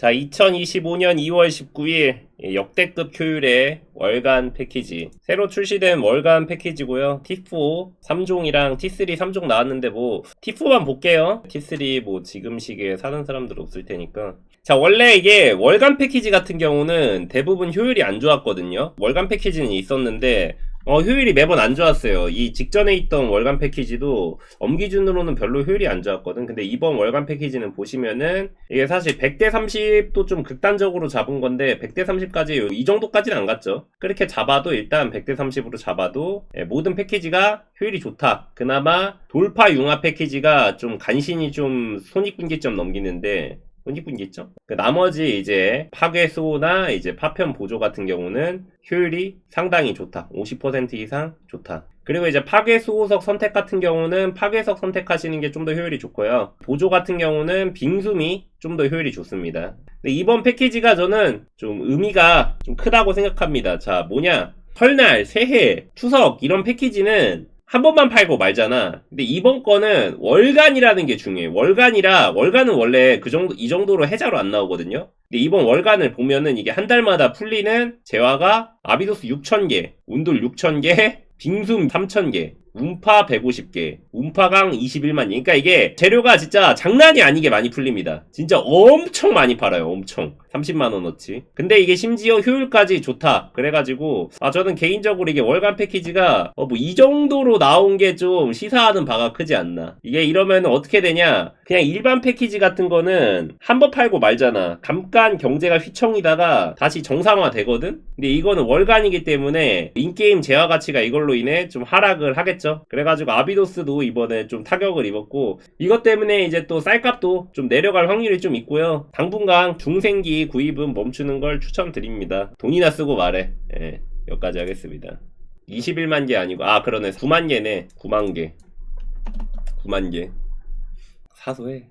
자, 2025년 2월 19일 역대급 효율의 월간 패키지. 새로 출시된 월간 패키지고요. T4 3종이랑 T3 3종 나왔는데 뭐 T4만 볼게요. T3 뭐 지금 시기에 사는 사람들 없을 테니까. 자, 원래 이게 월간 패키지 같은 경우는 대부분 효율이 안 좋았거든요. 월간 패키지는 있었는데 어, 효율이 매번 안 좋았어요. 이 직전에 있던 월간 패키지도 엄 기준으로는 별로 효율이 안 좋았거든. 근데 이번 월간 패키지는 보시면은 이게 사실 100대 30도 좀 극단적으로 잡은 건데 100대 30까지 이 정도까지는 안 갔죠. 그렇게 잡아도 일단 100대 30으로 잡아도 예, 모든 패키지가 효율이 좋다. 그나마 돌파 융합 패키지가 좀 간신히 좀 손익분기점 넘기는데 손익분기점? 그 나머지 이제 파괴 수호나 이제 파편 보조 같은 경우는 효율이 상당히 좋다. 50% 이상 좋다. 그리고 이제 파괴 수호석 선택 같은 경우는 파괴석 선택하시는 게 좀 더 효율이 좋고요. 보조 같은 경우는 빙숨이 좀더 효율이 좋습니다. 근데 이번 패키지가 저는 좀 의미가 좀 크다고 생각합니다. 자, 뭐냐? 설날, 새해, 추석 이런 패키지는 한 번만 팔고 말잖아. 근데 이번 거는 월간이라는 게 중요해. 월간이라 월간은 원래 그 정도 이 정도로 해자로 안 나오거든요. 근데 이번 월간을 보면은 이게 한 달마다 풀리는 재화가 아비도스 6,000개, 운돌 6,000개, 빙숨 3,000개, 운파 150개, 운파강 21만 개. 그러니까 이게 재료가 진짜 장난이 아니게 많이 풀립니다. 진짜 엄청 많이 팔아요. 엄청. 30만 원어치. 근데 이게 심지어 효율까지 좋다. 그래가지고 아 저는 개인적으로 이게 월간 패키지가 어 뭐 이 정도로 나온 게 좀 시사하는 바가 크지 않나. 이게 이러면 어떻게 되냐? 그냥 일반 패키지 같은 거는 한 번 팔고 말잖아. 잠깐 경제가 휘청이다가 다시 정상화 되거든. 근데 이거는 월간이기 때문에 인게임 재화 가치가 이걸로 인해 좀 하락을 하겠 죠. 그래가지고 아비도스도 이번에 좀 타격을 입었고 이것 때문에 이제 또 쌀값도 좀 내려갈 확률이 좀 있고요. 당분간 중생기 구입은 멈추는 걸 추천드립니다. 돈이나 쓰고 말해. 예, 여기까지 하겠습니다. 21만 개 아니고 아 그러네 9만 개네 9만 개 9만 개 사소해